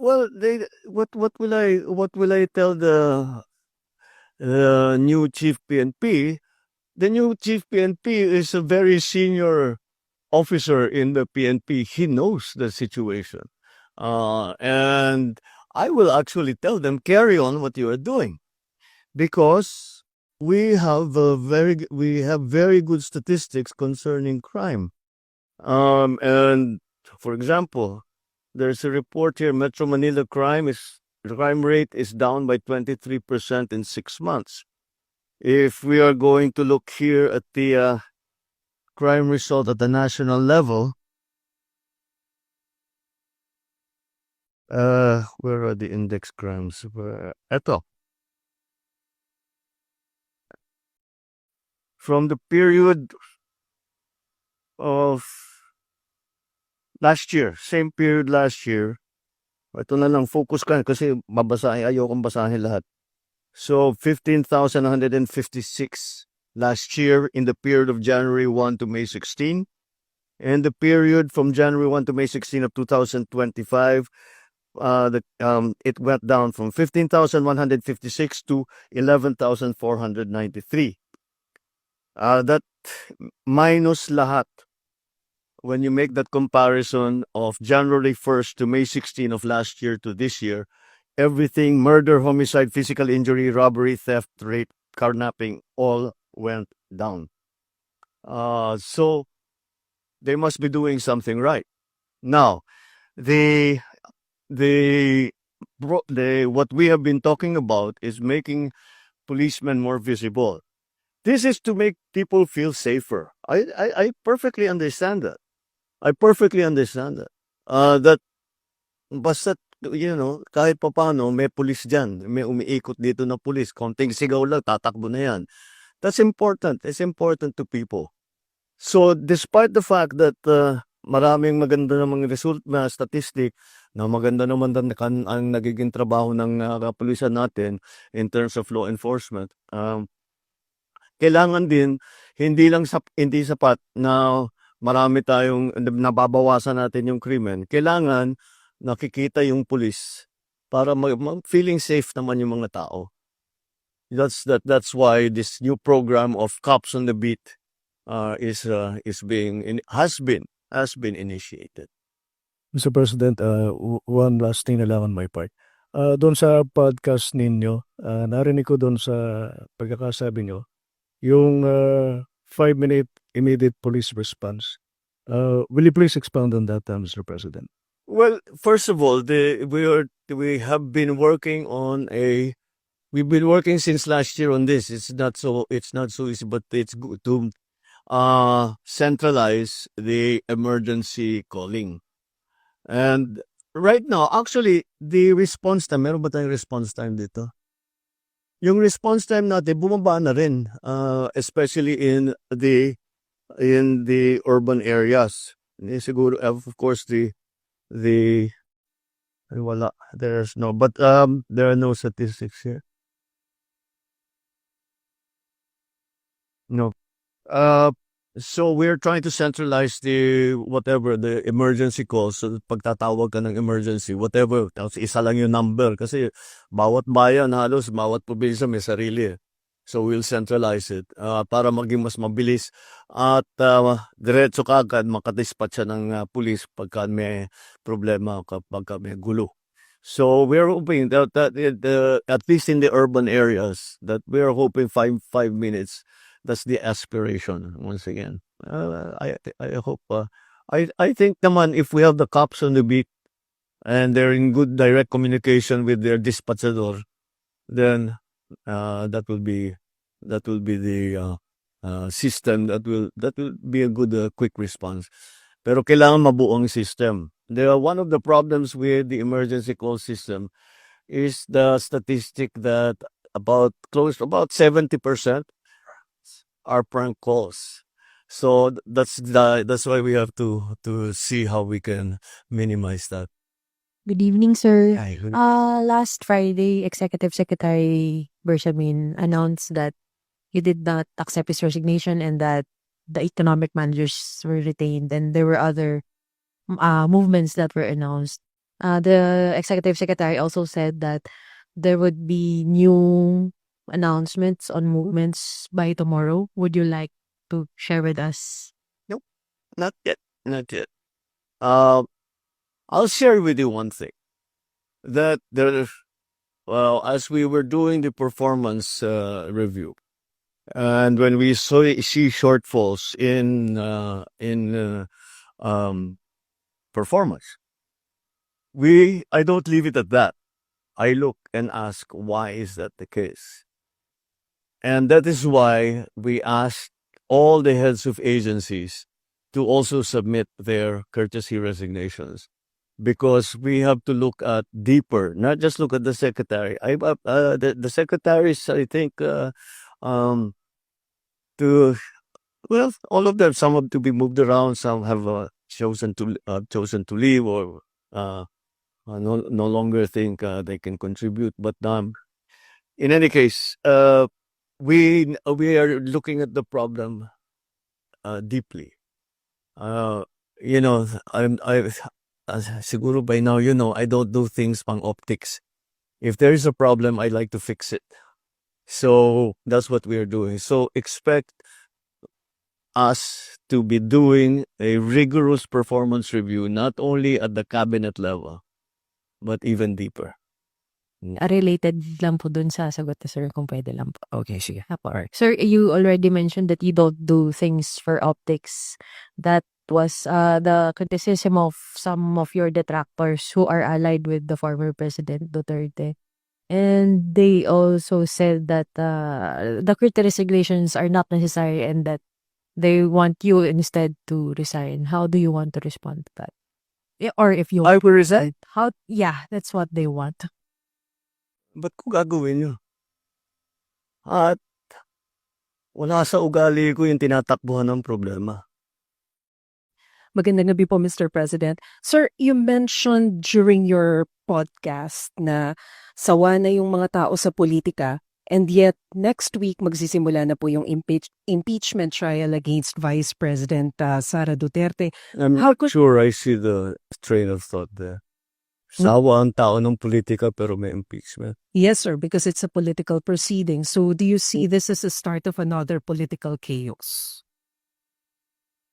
Well, they what what will I what will I tell the the new chief PNP? The new chief PNP is a very senior officer in the PNP. He knows the situation. Uh, and I will actually tell them carry on what you are doing because we have a very we have very good statistics concerning crime. Um, and for example, there's a report here: Metro Manila crime is crime rate is down by 23% in six months. If we are going to look here at the uh, crime result at the national level, uh, where are the index crimes? Where, eto. From the period of last year, same period last year, ito na lang, focus ka kasi babasahin, ayokong basahin lahat. So, 15,156 last year in the period of January 1 to May 16. And the period from January 1 to May 16 of 2025, uh, the, um, it went down from 15,156 to 11,493. Uh, that minus lahat when you make that comparison of January 1st to May 16 of last year to this year, everything murder, homicide, physical injury, robbery, theft, rape, carnapping all went down. Uh, so they must be doing something right. Now, the the the what we have been talking about is making policemen more visible. This is to make people feel safer. I I, I perfectly understand that. I perfectly understand that. Uh, that basta you know, kahit papano may pulis diyan, may umiikot dito na pulis, konting sigaw lang tatakbo na 'yan. That's important. It's important to people. So despite the fact that uh, maraming maganda namang result na statistic na maganda naman kan ang nagiging trabaho ng uh, kapulisan natin in terms of law enforcement, um, kailangan din hindi lang sap, hindi sapat na marami tayong nababawasan natin yung krimen. Kailangan nakikita yung pulis para mag, mag- feeling safe naman yung mga tao. That's that that's why this new program of cops on the beat uh, is uh, is being in, has been has been initiated. Mr. President, uh, one last thing na lang on my part. Uh, doon sa podcast ninyo, uh, narinig ko doon sa pagkakasabi nyo, yung uh, five-minute immediate police response. Uh, will you please expound on that, uh, Mr. President? Well, first of all, the we are we have been working on a we've been working since last year on this. It's not so it's not so easy, but it's good to uh centralize the emergency calling. And right now, actually, the response time, meron ba tayong response time dito? Yung response time natin bumaba na rin, uh, especially in the in the urban areas. Hindi siguro of course the the ay, wala. There's no but um there are no statistics here. No. Uh so we're trying to centralize the whatever the emergency calls so that pagtatawag ka ng emergency whatever tapos isa lang yung number kasi bawat bayan halos bawat probinsya may sarili eh. so we'll centralize it uh, para maging mas mabilis at uh, diretso kagad makadispatch siya ng uh, pulis pagka may problema kapag may gulo. So we're hoping that, that it, uh, at least in the urban areas that we're hoping five five minutes. That's the aspiration once again. Uh, I I hope. Uh, I I think naman if we have the cops on the beat and they're in good direct communication with their dispatchador, then uh, that will be that will be the uh, uh, system that will that will be a good uh, quick response. Pero kailangan mabuong system. There one of the problems with the emergency call system is the statistic that about close about 70% are prank calls. So that's the that's why we have to to see how we can minimize that. Good evening, sir. Ay, good- Uh, last Friday, Executive Secretary Bersamin announced that he did not accept his resignation and that the economic managers were retained and there were other uh, movements that were announced. Uh, the executive secretary also said that there would be new announcements on movements by tomorrow. Would you like to share with us? Nope, not yet. Not yet. Uh, I'll share with you one thing. That there, well, as we were doing the performance uh, review, and when we saw see shortfalls in uh, in uh, um, performance, we I don't leave it at that. I look and ask why is that the case, and that is why we asked all the heads of agencies to also submit their courtesy resignations because we have to look at deeper, not just look at the secretary. I uh, uh, the the secretaries, I think, uh, um, to well, all of them. Some have to be moved around. Some have uh, chosen to uh, chosen to leave or uh, uh, no no longer think uh, they can contribute. But um, in any case, uh, we we are looking at the problem uh, deeply. Uh, you know, I'm I uh, siguro by now you know I don't do things pang optics. If there is a problem, I like to fix it. So that's what we are doing. So expect us to be doing a rigorous performance review, not only at the cabinet level, but even deeper. Uh, related lang po dun sa sagot ni sir kung pwede lang po. Okay, sige. Apo. Alright. Sir, you already mentioned that you don't do things for optics. That was uh, the criticism of some of your detractors who are allied with the former President Duterte. And they also said that uh, the resignations are not necessary and that they want you instead to resign. How do you want to respond to that? Or if you I will resign. how yeah, that's what they want. Ba't ko gagawin yun? At wala sa ugali ko yung tinatakbuhan ng problema. Magandang gabi po, Mr. President. Sir, you mentioned during your podcast na sawa na yung mga tao sa politika and yet next week magsisimula na po yung impeach- impeachment trial against Vice President uh, Sara Duterte. I'm How could- sure I see the train of thought there. Sawa ang tao ng politika pero may impeachment. Yes, sir, because it's a political proceeding. So do you see this as a start of another political chaos?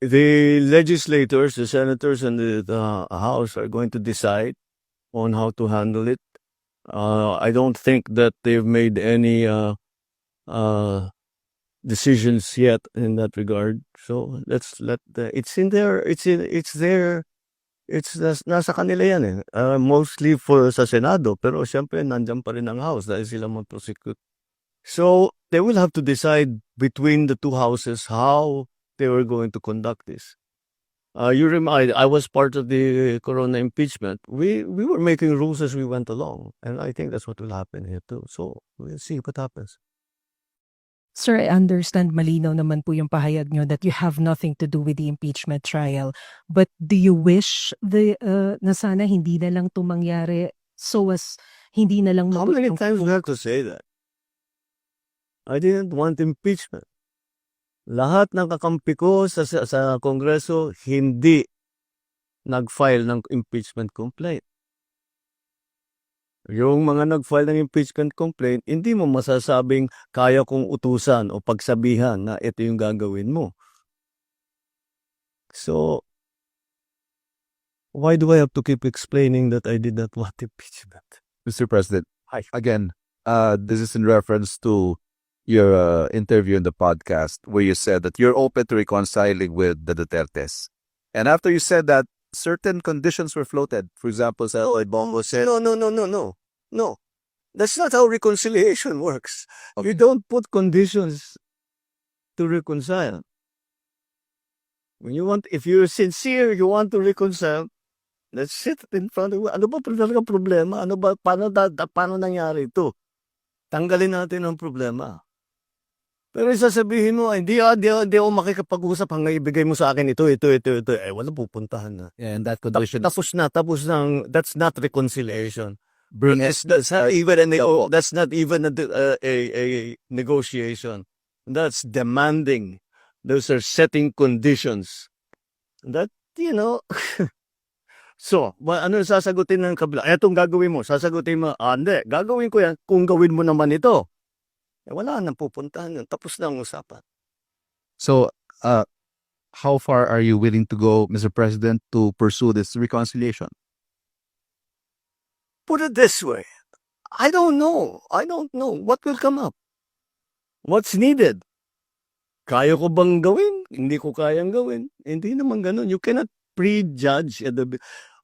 The legislators, the senators and the, the House are going to decide on how to handle it. Uh, I don't think that they've made any uh, uh, decisions yet in that regard. So let's let the, it's in there. It's in it's there. It's nas, nasa kanila yan eh. Uh, mostly for sa Senado pero siyempre nandiyan pa rin ang House dahil sila mag-prosecute. So they will have to decide between the two houses how they were going to conduct this. Uh, you remind I was part of the Corona impeachment. We we were making rules as we went along, and I think that's what will happen here too. So we'll see what happens. Sir, I understand malinaw naman po yung pahayag nyo that you have nothing to do with the impeachment trial. But do you wish the uh, na sana hindi na lang ito mangyari so as hindi na lang How many times we have to say that? I didn't want impeachment. Lahat ng kakampi ko sa, sa, sa Kongreso hindi nag-file ng impeachment complaint. Yung mga nag-file ng impeachment complaint, hindi mo masasabing kaya kong utusan o pagsabihan na ito yung gagawin mo. So, why do I have to keep explaining that I did not want impeachment? Mr. President, Hi. again, uh, this is in reference to your uh, interview in the podcast where you said that you're open to reconciling with the Dutertes. And after you said that, certain conditions were floated. For example, sa No, Bongo said, No, no, no, no, no. No. That's not how reconciliation works. You don't put conditions to reconcile. When you want, if you're sincere, you want to reconcile, let's sit in front of Ano ba talaga problema? Ano ba, paano, da- paano nangyari ito? Tanggalin natin ang problema. Pero sasabihin mo, "Ay, hindi, ah, hindi, ah, hindi ako makikipag-usap hanggang ibigay mo sa akin ito, ito, ito, ito. Eh, wala pupuntahan na. yeah, and that condition Tapos na, tapos na. That's not reconciliation. bring That's, that's not even a, that's not even a, uh, a, a negotiation. That's demanding. Those are setting conditions. That, you know, So, ano sasagutin ng kabila? Etong gagawin mo, sasagutin mo, ah, hindi, gagawin ko yan kung gawin mo naman ito. Eh, wala nang pupuntahan yun. Tapos na ang usapan. So, uh, how far are you willing to go, Mr. President, to pursue this reconciliation? Put it this way. I don't know. I don't know what will come up. What's needed? Kaya ko bang gawin? Hindi ko kayang gawin. Hindi naman ganun. You cannot prejudge at the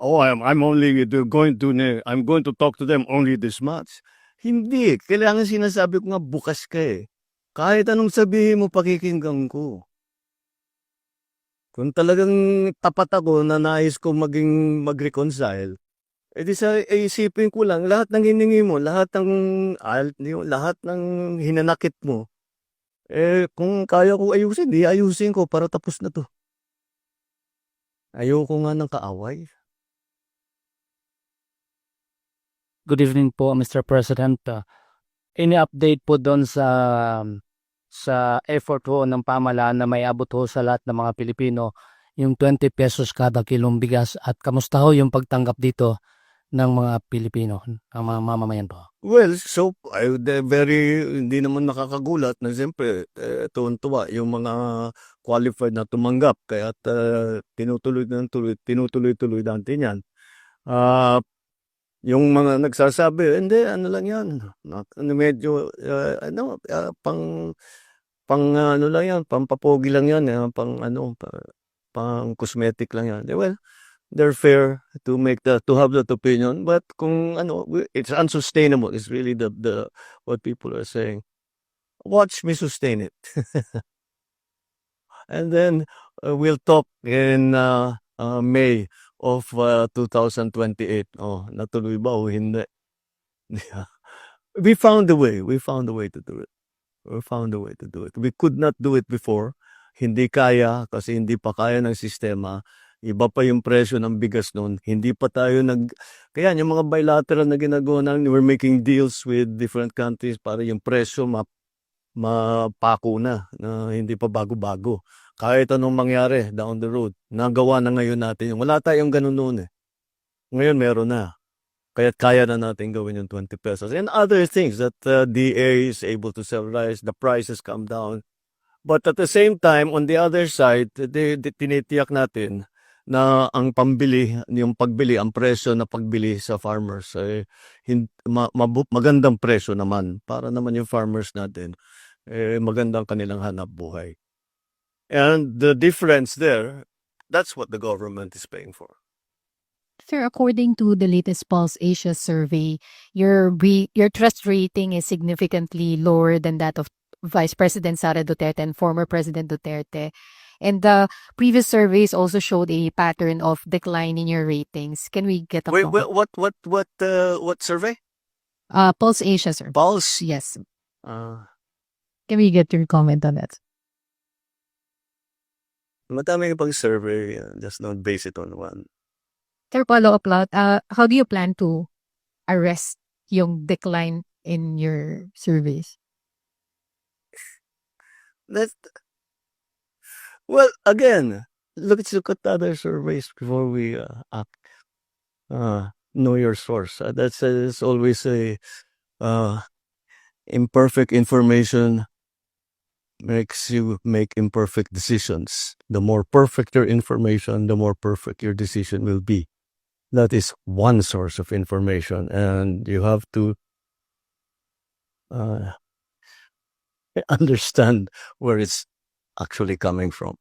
Oh, I'm, I'm only going to I'm going to talk to them only this much. Hindi. Kailangan sinasabi ko nga bukas ka eh. Kahit anong sabihin mo, pakikinggan ko. Kung talagang tapat ako na nais ko maging mag-reconcile, eh di sa isipin ko lang, lahat ng hiningi mo, lahat ng, al- yung, lahat ng hinanakit mo, eh kung kaya ko ayusin, di ayusin ko para tapos na to. Ayoko nga ng kaaway. Good evening po, Mr. President. Uh, any update po doon sa sa effort ho ng pamahalaan na may abot ho sa lahat ng mga Pilipino yung 20 pesos kada kilong bigas at kamusta ho yung pagtanggap dito ng mga Pilipino, ang mga mamamayan po? Well, so, I very, hindi naman nakakagulat na siyempre, eh, tuwan-tuwa yung mga qualified na tumanggap. Kaya tinutuloy na tuloy, tinutuloy-tuloy natin yan. Ah, yung mga nagsasabi, hindi, ano lang yan. na- Ano, medyo, ah, ano, ah, pang, pang, ano lang yan, pampapogi lang yan, eh, pang, ano, pa- pang cosmetic lang yan. Eh, Well, they're fair to make that to have that opinion but kung ano it's unsustainable is really the the what people are saying watch me sustain it and then uh, we'll talk in uh, uh, May of uh, 2028 oh natuloy ba o hindi? We found a way. We found a way to do it. We found a way to do it. We could not do it before. Hindi kaya kasi hindi pa kaya ng sistema. Iba pa yung presyo ng bigas noon. Hindi pa tayo nag... Kaya yung mga bilateral na ginagawa namin, we're making deals with different countries para yung presyo ma mapako na, na hindi pa bago-bago. Kahit anong mangyari down the road, nagawa na ngayon natin wala tayong ganun noon eh. Ngayon meron na. Kaya kaya na natin gawin yung 20 pesos. And other things that uh, DA is able to rice, the prices come down. But at the same time, on the other side, di, di, tinitiyak natin na ang pambili, yung pagbili, ang presyo na pagbili sa farmers, eh, hin, ma, magandang presyo naman para naman yung farmers natin, eh, magandang kanilang hanap buhay. And the difference there, that's what the government is paying for. Sir, according to the latest Pulse Asia survey, your re- your trust rating is significantly lower than that of Vice President Sara Duterte and former President Duterte. And the previous surveys also showed a pattern of decline in your ratings. Can we get a Wait, what, what, what, uh, what survey? uh Pulse Asia sir? Pulse? Yes. Uh, Can we get your comment on that? Madami pang survey, uh, just don't base it on one. Sir, follow up lot. Uh, how do you plan to arrest yung decline in your surveys? That well, again, look at look at other surveys before we uh, act. Uh, know your source. Uh, that's, uh, that's always a uh, imperfect information makes you make imperfect decisions. The more perfect your information, the more perfect your decision will be. That is one source of information, and you have to uh, understand where it's actually coming from.